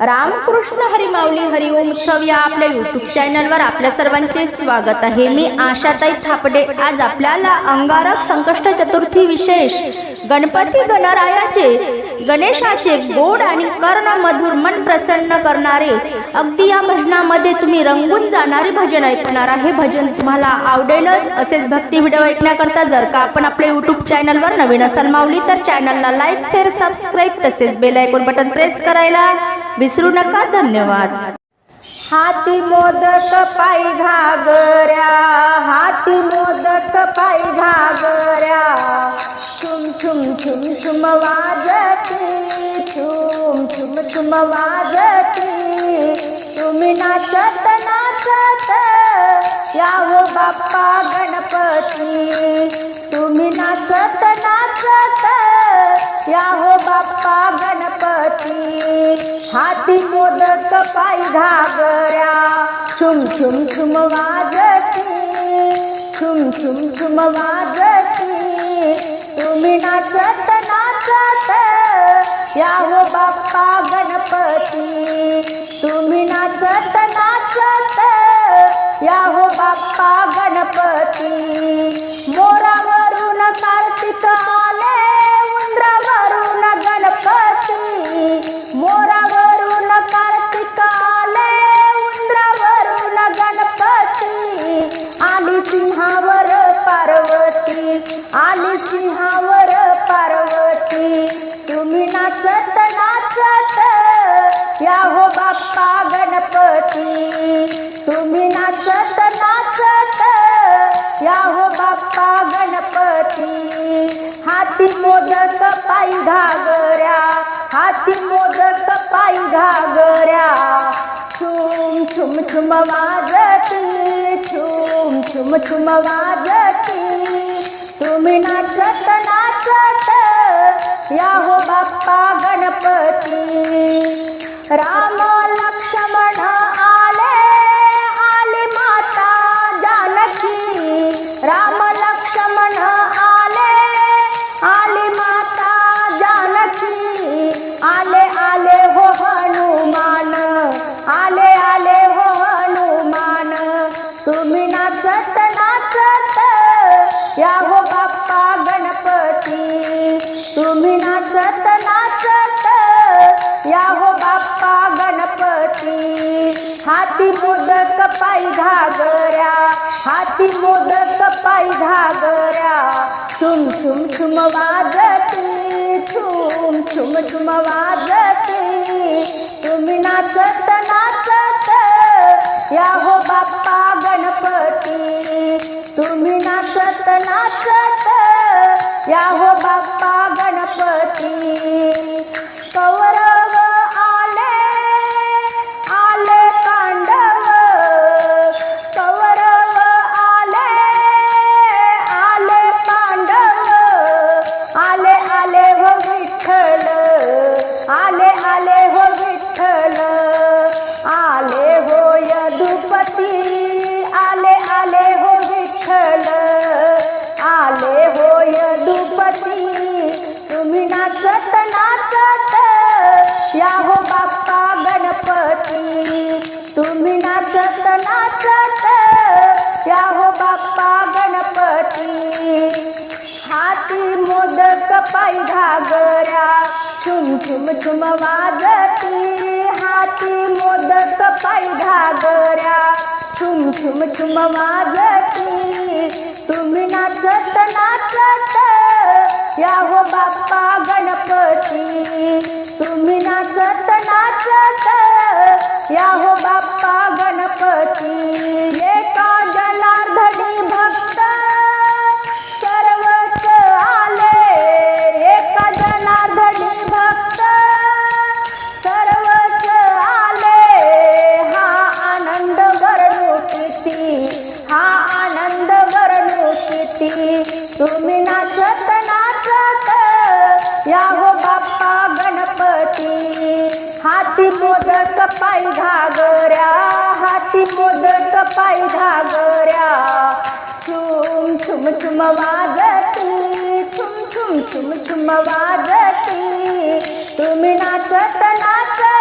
रामकृष्ण हरिमावली हरिओम उत्सव या आपल्या युट्यूब चॅनलवर आपल्या सर्वांचे स्वागत आहे. मी आशाताई थापडे. आज आपल्याला अंगारक संकष्ट चतुर्थी विशेष गणपती गणरायाचे गणेशाचे गोड आणि कर्ण मधुर मन प्रसन्न करणारे अगदी या भजनामध्ये तुम्ही रंगून जाणारे भजन ऐकणार आहे. भजन तुम्हाला आवडेलच. असेच भक्ती व्हिडिओ ऐकण्याकरता जर का आपण आपल्या यूट्यूब चॅनलवर नवीन असाल माऊली तर चॅनलला लाईक शेअर सबस्क्राईब तसेच बेल आयकॉन बटन प्रेस करायला विसरू नका धन्यवाद. हाती मोदक पायी घागऱ्या हाती मोदक पायी घागऱ्या. छुम छुम छुम छुम वाजती छुम छुम छुम वाजती. तुम्ही नाचत नाचत याव बाप्पा गणपती. तुम्ही नाचत नाचत याव हाती मोदक पायी घागऱ्या. छुम छुम छुम वाजती. छुम छुम छुम वाजती. तुम्ही नाचत नाचत या हो बाप्पा गणपती. तुम्ही नाचत नाचत या हो बाप्पा गणपती. आली सिंहावर पार्वती. तुम्ही नाचत नाचत या हो बाप्पा गणपती. तुम्ही नाचत नाचत या हो बाप्पा गणपती. हाती मोदक पायी घागऱ्या हाती मोदक पायी घागऱ्या. छुम छुम छुम वाजती छुम छुम छुम वाजती. तुम्ही नाचत नाचत या हो बाप्पा गणपती. राम नाचत नाचत या हो बाप्पा गणपती. तुम्ही नाचत नाचत या हो बाप्पा गणपती. हाती मोदक पायी घागऱ्या हाती मोदक पायी घागऱ्या. छुम छुम छुम वाजती छुम छुम छुम वाजती. तुम्ही नाचत नाचत या हो बाप्पा नाचत नाचत या हो बाप्पा गणपती. हाती मोदक पैधा घागऱ्या छुम छुम छुम वाजती. हाती मोदक पायी घागऱ्या छुम छुम छुम वाजती. तुम्ही नाचत नाचत या हो बाप्पा गणपती. तुम्ही नाचत नाचत या हो या हो बाप्पा गणपती. हाती मोदक पाय घागऱ्या हाती मोदक पाय घागऱ्या. छुम छुम छुम वाजती छुम छुम छुम छुम वाजती. तुम्ही नाचत नाचत